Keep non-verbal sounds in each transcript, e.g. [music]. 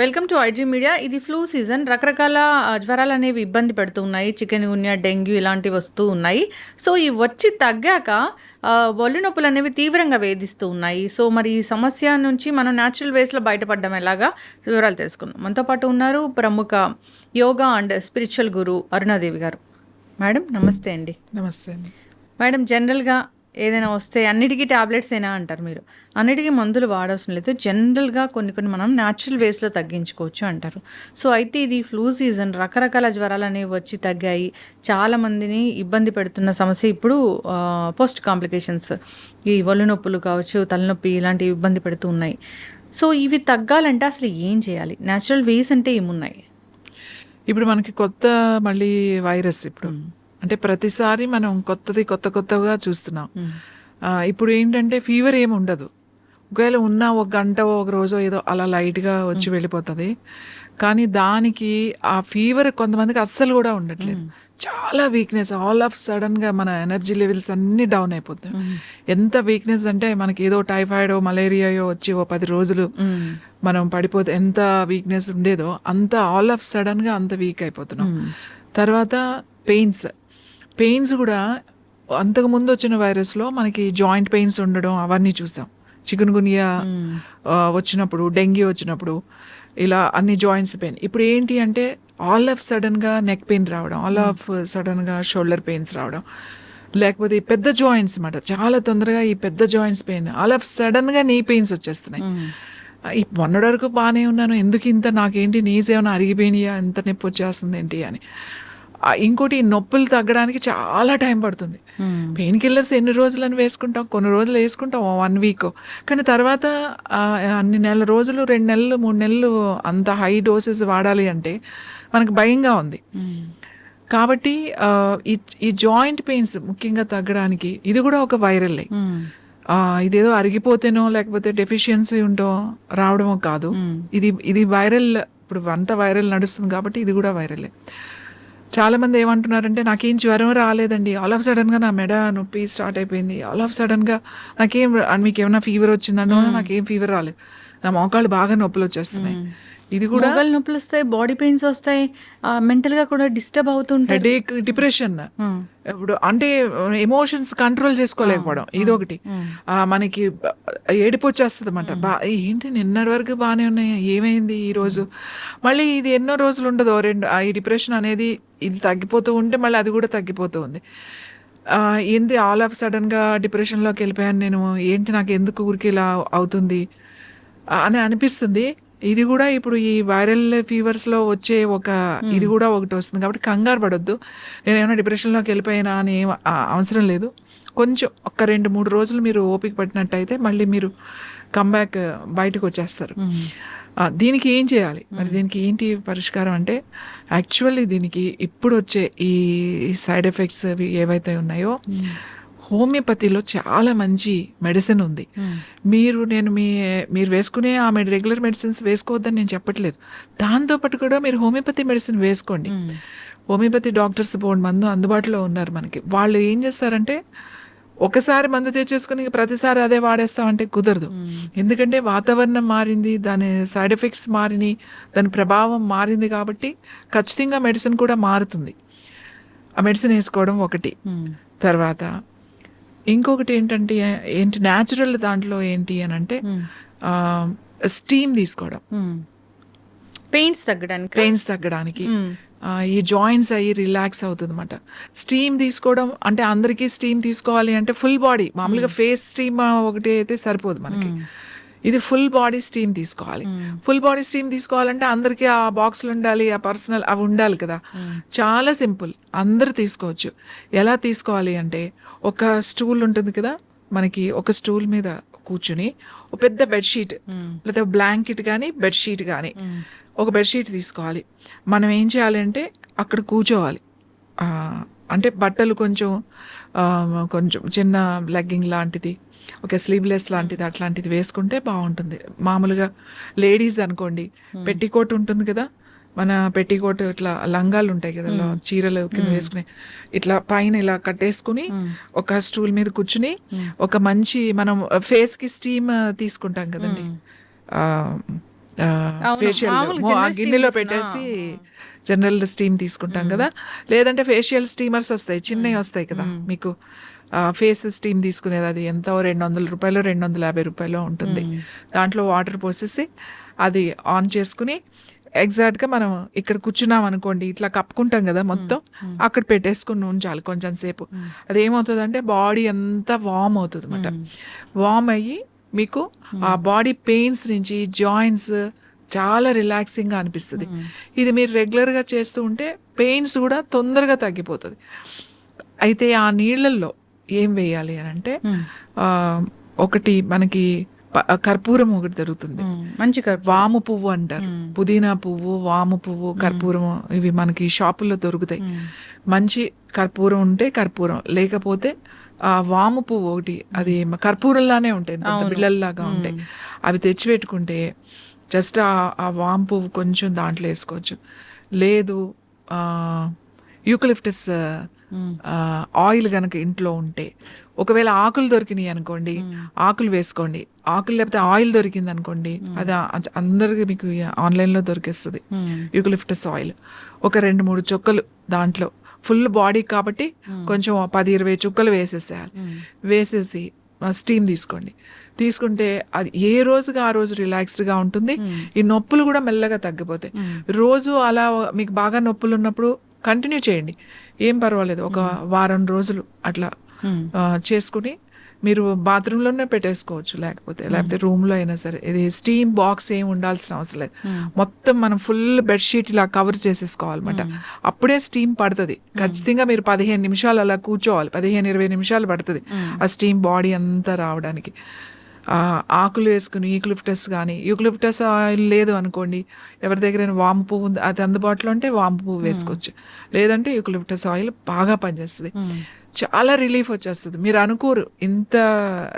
welcome to IG media. ఇది flu season. రకరకాల జ్వరాలు అనేవి ఇబ్బంది పెడుతూ ఉన్నాయి. చికెన్ గున్యా డెంగ్యూ ఇలాంటివి వస్తూ ఉన్నాయి. సో ఇవి వచ్చి తగ్గాక ఒళ్ళు నొప్పులు అనేవి తీవ్రంగా వేధిస్తూ ఉన్నాయి. సో మరి ఈ సమస్య నుంచి మనం న్యాచురల్ వేస్లో బయటపడడం ఎలాగా? వివరాలు తెలుసుకుందాం. మనతో పాటు ఉన్నారు ప్రముఖ yoga and spiritual guru Arunadevi garu. Madam నమస్తే అండి. నమస్తే అండి. మేడం జనరల్గా ఏదైనా వస్తే అన్నిటికీ టాబ్లెట్స్ అయినా అంటారు మీరు. అన్నిటికీ మందులు వాడవసరం లేదు. జనరల్గా కొన్ని కొన్ని మనం న్యాచురల్ వేస్లో తగ్గించుకోవచ్చు అంటారు. సో అయితే ఇది ఫ్లూ సీజన్ రకరకాల జ్వరాలు అనేవి వచ్చి తగ్గాయి. చాలా మందిని ఇబ్బంది పెడుతున్న సమస్య ఇప్పుడు పోస్ట్ కాంప్లికేషన్స్ ఈ ఒళ్ళు నొప్పులు కావచ్చు తలనొప్పి ఇలాంటివి ఇబ్బంది పెడుతూ ఉన్నాయి. సో ఇవి తగ్గాలంటే అసలు ఏం చేయాలి? న్యాచురల్ వేస్ అంటే ఏమున్నాయి? ఇప్పుడు మనకి కొత్త మళ్ళీ వైరస్ ఇప్పుడు. అంటే ప్రతిసారి మనం కొత్తది కొత్త కొత్తగా చూస్తున్నాం. ఇప్పుడు ఏంటంటే ఫీవర్ ఏమి ఉండదు. ఒకవేళ ఉన్న ఒక గంట ఒక రోజు ఏదో అలా లైట్గా వచ్చి వెళ్ళిపోతుంది. కానీ దానికి ఆ ఫీవర్ కొంతమందికి అస్సలు కూడా ఉండట్లేదు. చాలా వీక్నెస్ ఆల్ ఆఫ్ సడన్గా మన ఎనర్జీ లెవెల్స్ అన్నీ డౌన్ అయిపోతాయి. ఎంత వీక్నెస్ అంటే మనకి ఏదో టైఫాయిడ్ మలేరియాయో వచ్చి ఓ పది రోజులు మనం పడిపోతే ఎంత వీక్నెస్ ఉండేదో అంత ఆల్ ఆఫ్ సడన్గా అంత వీక్ అయిపోతున్నాం. తర్వాత పెయిన్స్ పెయిన్స్ కూడా అంతకు ముందు వచ్చిన వైరస్లో మనకి జాయింట్ పెయిన్స్ ఉండడం అవన్నీ చూసాం. చికెన్ గునియా వచ్చినప్పుడు డెంగ్యూ వచ్చినప్పుడు ఇలా అన్ని జాయింట్స్ పెయిన్. ఇప్పుడు ఏంటి అంటే ఆల్ ఆఫ్ సడన్గా నెక్ పెయిన్ రావడం ఆల్ ఆఫ్ సడన్గా షోల్డర్ పెయిన్స్ రావడం లేకపోతే ఈ పెద్ద జాయింట్స్ అన్నమాట. చాలా తొందరగా ఈ పెద్ద జాయింట్స్ పెయిన్ ఆల్ ఆఫ్ సడన్గా నీ పెయిన్స్ వచ్చేస్తున్నాయి. ఈ మొన్నటి వరకు బాగానే ఉన్నాను. ఎందుకు ఇంత నాకేంటి నీస్ ఏమైనా అరిగిపోయినాయా ఎంత నొప్పి వచ్చేస్తుంది ఏంటి అని. ఇంకోటి నొప్పులు తగ్గడానికి చాలా టైం పడుతుంది. పెయిన్ కిల్లర్స్ ఎన్ని రోజులని వేసుకుంటాం? కొన్ని రోజులు వేసుకుంటాం వన్ వీక్. కానీ తర్వాత అన్ని నెల రోజులు రెండు నెలలు మూడు నెలలు అంత హై డోసెస్ వాడాలి అంటే మనకు భయంగా ఉంది. కాబట్టి ఆ, ఈ ఈ జాయింట్ పెయిన్స్ ముఖ్యంగా తగ్గడానికి ఇది కూడా ఒక వైరల్. ఆ, ఇదేదో అరిగిపోతేనో లేకపోతే డెఫిషియన్సీ ఉంటో రావడమో కాదు. ఇది ఇది వైరల్ ఇప్పుడు అంత వైరల్ నడుస్తుంది కాబట్టి ఇది కూడా వైరలే. చాలా మంది ఏమంటున్నారంటే నాకేం జ్వరం రాలేదండి. ఆల్ ఆఫ్ సడన్గా నా మెడ నొప్పి స్టార్ట్ అయిపోయింది. ఆల్ ఆఫ్ సడన్గా నాకేం మీకు ఏమైనా ఫీవర్ వచ్చిందనో నాకేం ఫీవర్ రాలేదు. నా మోకాళ్ళు బాగా నొప్పులు వచ్చేస్తున్నాయి. ఇది కూడా మోకాలు నొప్పులు వస్తాయి బాడీ పెయిన్స్ వస్తాయి మెంటల్గా కూడా డిస్టర్బ్ అవుతుంటాయి హెడేక్ డిప్రెషన్ ఇప్పుడు అంటే ఎమోషన్స్ కంట్రోల్ చేసుకోలేకపోవడం. ఇది ఒకటి మనకి ఏడుపు వచ్చేస్తుంది అనమాట బా ఏంటి నిన్నటి వరకు బాగానే ఉన్నాయి ఏమైంది ఈ రోజు? మళ్ళీ ఇది ఎన్నో రోజులు ఉండదు రెండు ఆ, ఈ డిప్రెషన్ అనేది ఇది తగ్గిపోతూ ఉంటే మళ్ళీ అది కూడా తగ్గిపోతూ ఉంది. ఏంది ఆల్ ఆఫ్ సడన్గా డిప్రెషన్లోకి వెళ్ళిపోయాను నేను? ఏంటి నాకు ఎందుకు ఊరికి ఇలా అవుతుంది? అని అనిపిస్తుంది. ఇది కూడా ఇప్పుడు ఈ వైరల్ ఫీవర్స్లో వచ్చే ఒక ఇది కూడా ఒకటి వస్తుంది. కాబట్టి కంగారు పడొద్దు. నేను ఏమైనా డిప్రెషన్లోకి వెళ్ళిపోయినా అని అవసరం లేదు. కొంచెం ఒక్క రెండు మూడు రోజులు మీరు ఓపిక పట్టినట్టయితే మళ్ళీ మీరు కంబ్యాక్ బయటకు వచ్చేస్తారు. ఆ, దీనికి ఏం చేయాలి? మరి దీనికి ఏంటి పరిష్కారం అంటే యాక్చువల్లీ దీనికి ఇప్పుడు వచ్చే ఈ సైడ్ ఎఫెక్ట్స్ అవి ఏవైతే ఉన్నాయో హోమియోపతిలో చాలా మంచి మెడిసిన్ ఉంది. మీరు నేను మీ మీరు వేసుకునే ఆ మెడి రెగ్యులర్ మెడిసిన్స్ వేసుకోవద్దని నేను చెప్పట్లేదు. దాంతోపాటు కూడా మీరు హోమియోపతి మెడిసిన్ వేసుకోండి. హోమియోపతి డాక్టర్స్ బోర్డు మందు అందుబాటులో ఉన్నారు మనకి. వాళ్ళు ఏం చేస్తారంటే ఒకసారి మందు తెచ్చేసుకుని ప్రతిసారి అదే వాడేస్తామంటే కుదరదు. ఎందుకంటే వాతావరణం మారింది దాని సైడ్ ఎఫెక్ట్స్ మారినాయి దాని ప్రభావం మారింది కాబట్టి ఖచ్చితంగా మెడిసిన్ కూడా మారుతుంది. ఆ మెడిసిన్ వేసుకోవడం ఒకటి. తర్వాత ఇంకొకటి ఏంటంటే ఏంటి న్యాచురల్ దాంట్లో ఏంటి అని అంటే స్టీమ్ తీసుకోవడం. పెయిన్స్ తగ్గడానికి? పెయిన్స్ తగ్గడానికి. ఆ, ఈ జాయింట్స్ అయ్యి రిలాక్స్ అవుతుంది అనమాట స్టీమ్ తీసుకోవడం అంటే అందరికీ స్టీమ్ తీసుకోవాలి అంటే ఫుల్ బాడీ మామూలుగా ఫేస్ స్టీమ్ ఒకటి అయితే సరిపోదు మనకి. ఇది ఫుల్ బాడీ స్టీమ్ తీసుకోవాలి. ఫుల్ బాడీ స్టీమ్ తీసుకోవాలంటే అందరికీ ఆ బాక్స్లు ఉండాలి ఆ పర్సనల్ అవి ఉండాలి కదా. చాలా సింపుల్ అందరూ తీసుకోవచ్చు. ఎలా తీసుకోవాలి అంటే ఒక స్టూల్ ఉంటుంది కదా మనకి ఒక స్టూల్ మీద కూర్చుని ఒక పెద్ద బెడ్షీట్ లేదా బ్లాంకెట్ కానీ బెడ్షీట్ కానీ ఒక బెడ్షీట్ తీసుకోవాలి. మనం ఏం చేయాలి అంటే అక్కడ కూర్చోవాలి. అంటే బట్టలు కొంచెం కొంచెం చిన్న లెగ్గింగ్ లాంటిది ఒక స్లీవ్లెస్ లాంటిది అట్లాంటిది వేసుకుంటే బాగుంటుంది. మామూలుగా లేడీస్ అనుకోండి పెట్టికోట్ ఉంటుంది కదా మన పెట్టికోట్ ఇట్లా లంగాలు ఉంటాయి కదా లో- చీరలు కింద వేసుకుని ఇట్లా పైన ఇలా కట్టేసుకుని ఒక స్టూల్ మీద కూర్చుని ఒక మంచి మనం ఫేస్కి స్టీమ్ తీసుకుంటాం కదండి. Steam గిన్నెలో. పెట్టేసి జనరల్ స్టీమ్ తీసుకుంటాం కదా. లేదంటే ఫేషియల్ స్టీమర్స్ వస్తాయి చిన్నవి వస్తాయి కదా మీకు. ఫేస్ స్టీమ్ తీసుకునేది అది ఎంతో రెండు వందల రూపాయలు రెండు వందల యాభై రూపాయలు ఉంటుంది. దాంట్లో వాటర్ పోసేసి అది ఆన్ చేసుకుని ఎగ్జాక్ట్గా మనం ఇక్కడ కూర్చున్నాం అనుకోండి ఇట్లా కప్పుకుంటాం కదా మొత్తం అక్కడ పెట్టేసుకుని ఉంచాలి కొంచెం సేపు. అది ఏమవుతుంది అంటే బాడీ అంతా వామ్ అవుతుంది అనమాట వామ్ అయ్యి మీకు ఆ బాడీ పెయిన్స్ నుంచి జాయింట్స్ చాలా రిలాక్సింగ్గా అనిపిస్తుంది ఇది మీరు రెగ్యులర్గా చేస్తూ ఉంటే పెయిన్స్ కూడా తొందరగా తగ్గిపోతుంది. అయితే ఆ నీళ్ళల్లో ఏం వేయాలి అని అంటే ఒకటి మనకి కర్పూరం ఒకటి దొరుకుతుంది. మంచి వాము పువ్వు అంటారు. పుదీనా పువ్వు వాము పువ్వు కర్పూరం ఇవి మనకి షాపుల్లో దొరుకుతాయి. మంచి కర్పూరం ఉంటే కర్పూరం. లేకపోతే ఆ వాము పువ్వు ఒకటి అది కర్పూరంలానే ఉంటాయి. బిళ్ళల్లాగా ఉంటాయి. అవి తెచ్చి పెట్టుకుంటే జస్ట్ ఆ ఆ వాము పువ్వు కొంచెం దాంట్లో వేసుకోవచ్చు. లేదు యూకలిప్టస్ ఆయిల్ గనక ఇంట్లో ఉంటే ఒకవేళ ఆకులు దొరికినాయి అనుకోండి ఆకులు వేసుకోండి. ఆకులు లేకపోతే ఆయిల్ దొరికింది అనుకోండి అది అందరికి మీకు ఆన్లైన్లో దొరికేస్తుంది. Eucalyptus oil. ఒక రెండు మూడు చుక్కలు దాంట్లో. ఫుల్ బాడీ కాబట్టి కొంచెం పది ఇరవై చుక్కలు వేసేసేయాలి. వేసేసి స్టీమ్ తీసుకోండి. తీసుకుంటే అది ఏ రోజుగా ఆ రోజు రిలాక్స్డ్గా ఉంటుంది. ఈ నొప్పులు కూడా మెల్లగా తగ్గిపోతాయి. రోజు అలా మీకు బాగా నొప్పులు ఉన్నప్పుడు కంటిన్యూ చేయండి. ఏం పర్వాలేదు. ఒక వారం రోజులు అట్లా ఆ, చేసుకుని మీరు బాత్రూంలోనే పెట్టేసుకోవచ్చు. లేకపోతే లేకపోతే room లో అయినా సరే. ఇది స్టీమ్ బాక్స్ ఏం ఉండాల్సిన అవసరం లేదు. మొత్తం మనం ఫుల్ బెడ్షీట్ ఇలా కవర్ చేసేసుకోవాలన్నమాట. అప్పుడే స్టీమ్ పడుతుంది. ఖచ్చితంగా మీరు పదిహేను నిమిషాలు అలా కూర్చోవాలి. పదిహేను ఇరవై నిమిషాలు పడుతుంది. ఆ స్టీమ్ బాడీ అంతా రావడానికి. ఆకులు వేసుకుని యూక్లిప్టస్ కానీ యూక్లిప్టస్ ఆయిల్ లేదు అనుకోండి ఎవరి దగ్గర వాము పువ్వు ఉంది అది అందుబాటులో ఉంటే వాము పువ్వు వేసుకోవచ్చు. లేదంటే యూక్లిప్టస్ ఆయిల్ బాగా పనిచేస్తుంది. చాలా రిలీఫ్ వచ్చేస్తుంది. మీరు అనుకోరు ఇంత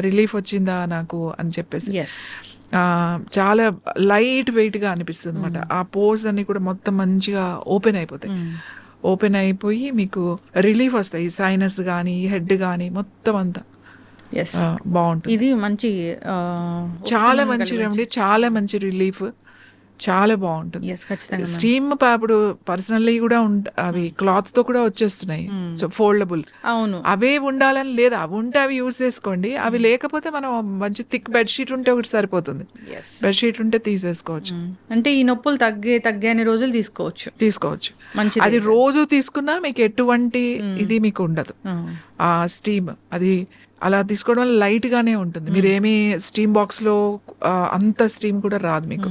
రిలీఫ్ వచ్చిందా నాకు అని చెప్పేసి. చాలా లైట్ వెయిట్గా అనిపిస్తుంది అనమాట ఆ పోర్స్ అన్ని కూడా మొత్తం మంచిగా ఓపెన్ అయిపోతాయి. ఓపెన్ అయిపోయి మీకు రిలీఫ్ వస్తాయి. సైనస్ కానీ హెడ్ కానీ మొత్తం అంతా. ఎస్ బాగుంటుంది. ఇది మంచి చాలా మంచి రెమెడీ చాలా మంచి రిలీఫ్ చాలా బాగుంటుంది. స్టీమ్ ఇప్పుడు పర్సనల్లీ కూడా అవి క్లాత్తో కూడా వచ్చేస్తున్నాయి. సో ఫోల్డబుల్ అవును. అవే ఉండాలని లేదు. అవి ఉంటే అవి యూజ్ చేసుకోండి. అవి లేకపోతే మనం మంచి థిక్ బెడ్షీట్ ఉంటే ఒకటి సరిపోతుంది. బెడ్షీట్ ఉంటే తీసేసుకోవచ్చు. అంటే ఈ నొప్పులు తగ్గే తగ్గని రోజులు తీసుకోవచ్చు. తీసుకోవచ్చు. మంచిది. అది రోజు తీసుకున్నా మీకు ఎటువంటి ఇది మీకు ఉండదు. ఆ, స్టీమ్ అది అలా తీసుకోవడం వల్ల లైట్ గానే ఉంటుంది. మీరు ఏమి స్టీమ్ బాక్స్లో ఆ, అంత స్టీమ్ కూడా రాదు మీకు.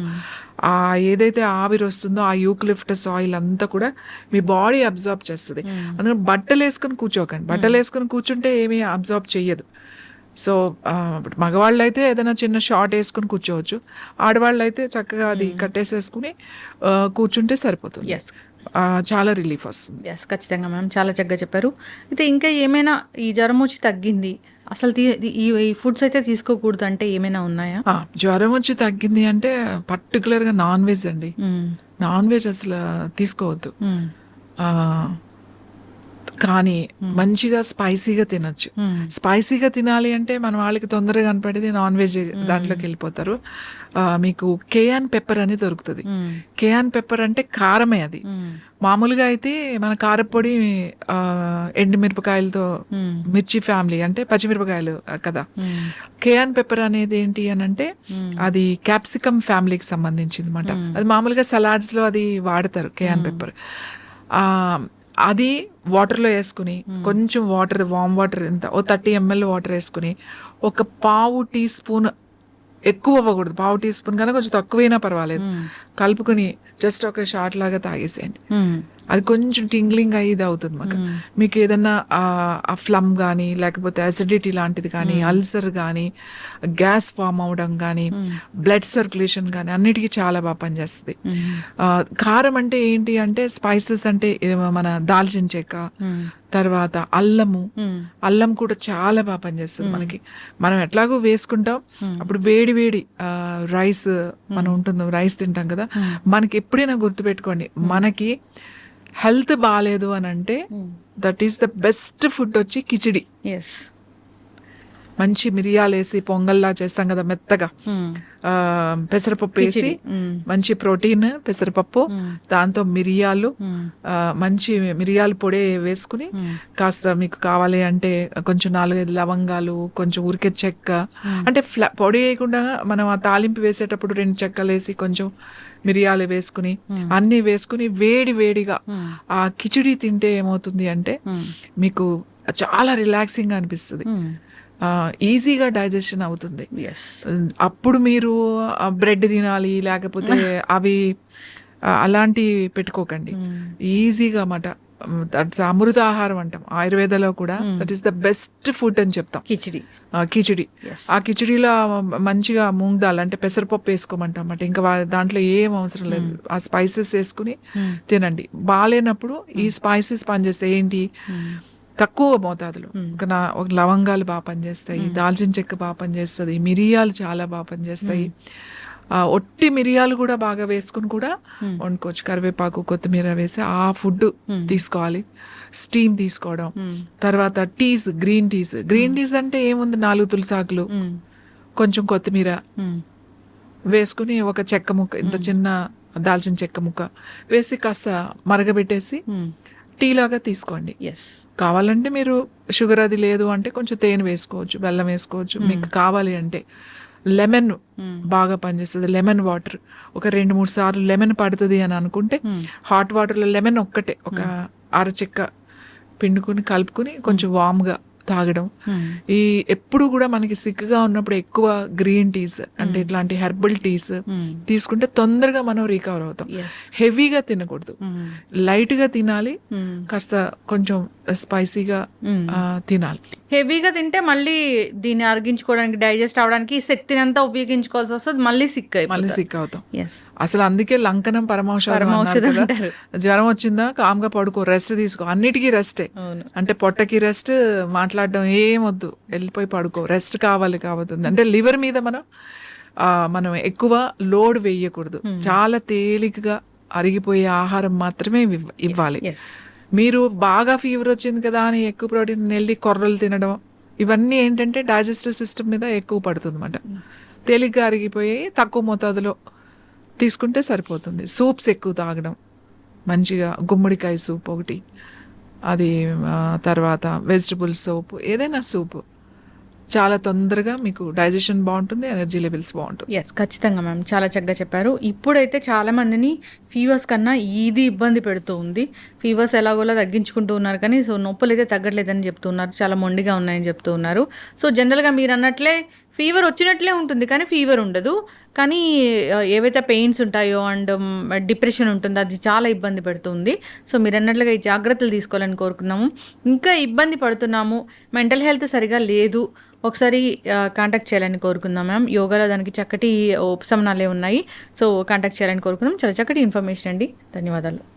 ఆ ఏదైతే ఆవిరి వస్తుందో ఆ యూక్లిప్టస్ ఆయిల్ అంతా కూడా మీ బాడీ అబ్జార్బ్ చేస్తుంది. అందుకని బట్టలు వేసుకొని కూర్చోకండి. బట్టలు వేసుకొని కూర్చుంటే ఏమీ అబ్జార్బ్ చెయ్యదు. సో మగవాళ్ళు అయితే ఏదైనా చిన్న షార్ట్ వేసుకొని కూర్చోవచ్చు. ఆడవాళ్ళు అయితే చక్కగా అది కట్టేసేసుకుని ఆ, కూర్చుంటే సరిపోతుంది. చాలా రిలీఫ్ వస్తుంది. ఎస్ ఖచ్చితంగా మ్యామ్. చాలా చక్కగా చెప్పారు. అయితే ఇంకా ఏమైనా ఈ జ్వరం వచ్చి తగ్గింది అసలు ఈ ఈ ఫుడ్స్ అయితే తీసుకోకూడదు అంటే ఏమైనా ఉన్నాయా? జ్వరం వచ్చి తగ్గింది అంటే పర్టికులర్గా నాన్ వెజ్ అండి. నాన్ వెజ్ అసలు తీసుకోవద్దు. కానీ మంచిగా స్పైసీగా తినొచ్చు. మ్మ్. స్పైసీగా తినాలి అంటే మన వాళ్ళకి తొందరగా కనపడేది నాన్ వెజ్ దాంట్లోకి వెళ్ళిపోతారు. మీకు కేయాన్ పెప్పర్ అని దొరుకుతుంది. కేయాన్ పెప్పర్ అంటే కారమే అది. మ్మ్. మామూలుగా అయితే మన కారపొడి ఎండుమిరపకాయలతో. మిర్చి ఫ్యామిలీ అంటే పచ్చిమిరపకాయలు కదా. కేయాన్ పెప్పర్ అనేది ఏంటి అని అంటే అది క్యాప్సికమ్ ఫ్యామిలీకి సంబంధించింది అనమాట అది మామూలుగా సలాడ్స్లో అది వాడతారు కేయాన్ పెప్పర్. అది వాటర్లో వేసుకుని కొంచెం వాటర్ వామ్ వాటర్ ఎంత ఓ థర్టీ ఎంఎల్ వాటర్ వేసుకుని ఒక పావు టీ స్పూన్ ఎక్కువ అవ్వకూడదు. పావు టీ స్పూన్ కన్నా కొంచెం తక్కువైనా పర్వాలేదు. కలుపుకుని జస్ట్ ఒక షార్ట్ లాగా తాగేసేయండి. మ్మ్. అది కొంచెం టింగ్లింగ్ అయ్యేది అవుతుంది మాకు. మీకు ఏదన్నా ఆ ఫ్లమ్ కానీ లేకపోతే అసిడిటీ లాంటిది కానీ అల్సర్ కానీ గ్యాస్ ఫామ్ అవడం కానీ బ్లడ్ సర్క్యులేషన్ కానీ అన్నిటికీ చాలా బాగా పనిచేస్తుంది. ఆ, కారం అంటే ఏంటి అంటే స్పైసెస్ అంటే మన దాల్చిన చెక్క తర్వాత అల్లము. అల్లం కూడా చాలా బాగా పనిచేస్తుంది మనకి. మనం ఎట్లాగో వేసుకుంటాం అప్పుడు వేడి వేడి రైస్ మనం ఉంటుంది రైస్ తింటాం కదా మనకి ఎప్పుడైనా గుర్తుపెట్టుకోండి మనకి హెల్త్ బాగాలేదు అని అంటే that is the best food వచ్చి కిచిడి. ఎస్ మంచి మిరియాలు వేసి పొంగల్లా చేస్తాం కదా మెత్తగా. ఆ, పెసరపప్పు వేసి మంచి ప్రోటీన్ పెసరపప్పు దాంతో మిరియాలు మంచి మిరియాల పొడి వేసుకుని కాస్త మీకు కావాలి అంటే కొంచెం నాలుగైదు లవంగాలు కొంచెం ఉరికే చెక్క. అంటే ఫ్లా పొడి వేయకుండా మనం ఆ తాలింపు వేసేటప్పుడు రెండు చెక్కలు వేసి కొంచెం మిరియాలు వేసుకుని అన్ని వేసుకుని వేడి వేడిగా ఆ కిచిడి తింటే ఏమవుతుంది అంటే మీకు చాలా రిలాక్సింగ్ అనిపిస్తుంది. ఈజీగా డైజెషన్ అవుతుంది. అప్పుడు మీరు బ్రెడ్ తినాలి లేకపోతే [laughs] అవి అలాంటివి పెట్టుకోకండి. ఈజీగా అన్నమాట. దట్స్ అమృత ఆహారం అంటాం. ఆయుర్వేదలో కూడా that is the best food అని చెప్తాం. కిచిడి. ఆ, కిచిడి. ఆ కిచిడిలో మంచిగా మూంగ్ దాల్ అంటే పెసరపప్పు వేసుకోమంటాం అన్నమాట. ఇంకా దాంట్లో ఏం అవసరం లేదు. ఆ స్పైసెస్ వేసుకుని తినండి. బాగాలేనప్పుడు ఈ స్పైసెస్ పనిచేస్తాయి. ఏంటి? తక్కువ మోతాదులో. ఒక నా ఒక లవంగాలు బాగా పనిచేస్తాయి. దాల్చిన చెక్క బాగా పనిచేస్తుంది. మిరియాలు చాలా బాగా పనిచేస్తాయి. ఒట్టి మిరియాలు కూడా బాగా వేసుకుని కూడా వండుకోవచ్చు. కరివేపాకు కొత్తిమీర వేసి ఆ ఫుడ్ తీసుకోవాలి. స్టీమ్ తీసుకోవడం. తర్వాత teas green teas. Green teas అంటే ఏముంది? నాలుగు తులసాకులు. కొంచెం కొత్తిమీర. వేసుకుని ఒక చెక్క ముక్క ఇంత చిన్న దాల్చిన చెక్క ముక్క వేసి కాస్త మరగబెట్టేసి టీ లాగా తీసుకోండి. కావాలంటే మీరు షుగర్ అది లేదు అంటే కొంచెం తేనె వేసుకోవచ్చు బెల్లం వేసుకోవచ్చు. మీకు కావాలి అంటే లెమన్ బాగా పనిచేస్తుంది. Lemon water. ఒక రెండు మూడు సార్లు లెమన్ పడుతుంది అని అనుకుంటే హాట్ వాటర్లో లెమన్ ఒక్కటే ఒక అరచెక్క పిండుకుని కలుపుకుని కొంచెం వామ్గా తాగడం. ఈ ఎప్పుడు కూడా మనకి సిక్గా ఉన్నప్పుడు ఎక్కువ గ్రీన్ టీస్ అంటే ఇట్లాంటి హెర్బల్ టీస్ తీసుకుంటే తొందరగా మనం రికవర్ అవుతాం. హెవీగా తినకూడదు. లైట్గా తినాలి కాస్త కొంచెం స్పైసీగా తినాలి. హెవీగా తింటే మళ్ళీ దీన్ని అరిగించుకోవడానికి డైజెస్ట్ అవడానికి శక్తిని అంతా ఉపయోగించుకోవాల్సి వస్తుంది మళ్ళీ సిక్ మళ్ళీ సిక్ అవుతాం అసలు అందుకే లంకనం పరమౌషధం. జ్వరం వచ్చిందా? కామ్గా పడుకో రెస్ట్ తీసుకో. అన్నిటికీ రెస్టే. అంటే పొట్టకి రెస్ట్ మాట్లాడడం ఏమొద్దు. వెళ్ళిపోయి పడుకో. రెస్ట్ కావాలి కాబోతుంది. అంటే లివర్ మీద మనం మనం ఎక్కువ లోడ్ వేయకూడదు. చాలా తేలికగా అరిగిపోయే ఆహారం మాత్రమే ఇవ్వ- ఇవ్వాలి. మీరు బాగా ఫీవర్ వచ్చింది కదా అని ఎక్కువ ప్రోటీన్ నెల్లి కొర్రలు తినడం ఇవన్నీ ఏంటంటే డైజెస్టివ్ సిస్టమ్ మీద ఎక్కువ పడుతుంది అనమాట తేలిగ్గా అరిగిపోయి తక్కువ మోతాదులో తీసుకుంటే సరిపోతుంది. సూప్స్ ఎక్కువ తాగడం మంచిగా గుమ్మడికాయ సూప్ ఒకటి. అది తర్వాత వెజిటబుల్ సోప్ ఏదైనా సూప్ చాలా తొందరగా మీకు డైజెషన్ బాగుంటుంది ఎనర్జీ లెవెల్స్ బాగుంటుంది. ఎస్ ఖచ్చితంగా మ్యామ్ చాలా చక్కగా చెప్పారు. ఇప్పుడైతే చాలా మందిని ఫీవర్స్ కన్నా ఇది ఇబ్బంది పెడుతూ ఉంది. ఫీవర్స్ ఎలాగోలా తగ్గించుకుంటూ ఉన్నారు కానీ సో నొప్పులు అయితే తగ్గట్లేదని చెప్తున్నారు. చాలా మొండిగా ఉన్నాయని చెప్తూ ఉన్నారు. సో జనరల్గా మీరు అన్నట్లే ఫీవర్ వచ్చినట్లే ఉంటుంది కానీ ఫీవర్ ఉండదు. కానీ ఏవైతే పెయిన్స్ ఉంటాయో అండ్ డిప్రెషన్ um, ఉంటుందో అది చాలా ఇబ్బంది పెడుతుంది. సో మీరు అన్నట్లుగా ఈ జాగ్రత్తలు తీసుకోవాలని కోరుకున్నాము ఇంకా ఇబ్బంది పడుతున్నాము. మెంటల్ హెల్త్ సరిగా లేదు. ఒకసారి కాంటాక్ట్ చేయాలని కోరుకుందాం మ్యామ్ యోగాలో దానికి చక్కటి ఉపశమనాలే ఉన్నాయి. సో కాంటాక్ట్ చేయాలని కోరుకుందాం. చాలా చక్కటి ఇన్ఫర్మేషన్ అండి. ధన్యవాదాలు.